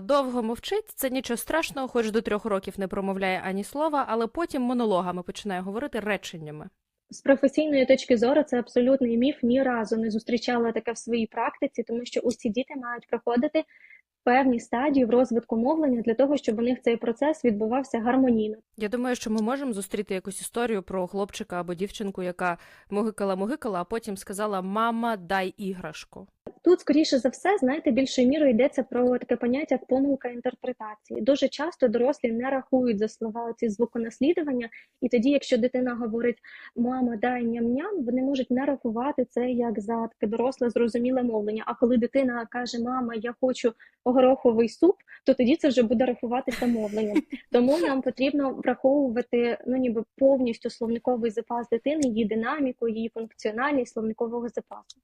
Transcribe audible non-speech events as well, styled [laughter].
Довго мовчить, це нічого страшного, хоч до трьох років не промовляє ані слова, але потім монологами починає говорити реченнями. З професійної точки зору це абсолютний міф. Ні разу не зустрічала таке в своїй практиці, тому що усі діти мають проходити певні стадії в розвитку мовлення для того, щоб у них цей процес відбувався гармонійно. Я думаю, що ми можемо зустріти якусь історію про хлопчика або дівчинку, яка мугикала-мугикала, а потім сказала Мама, дай іграшку. Тут, скоріше за все, знаєте, більшою мірою йдеться про таке поняття як помилка інтерпретації. Дуже часто дорослі не рахують за слова ці звуконаслідування, і тоді, якщо дитина говорить мама, дай ням-ням, вони можуть не рахувати це як за таке доросле зрозуміле мовлення. А коли дитина каже Мама, я хочу гороховий суп, то тоді це вже буде рахуватися мовленням. [laughs] Тому нам потрібно враховувати ну ніби повністю словниковий запас дитини, її динаміку, її функціональність словникового запасу.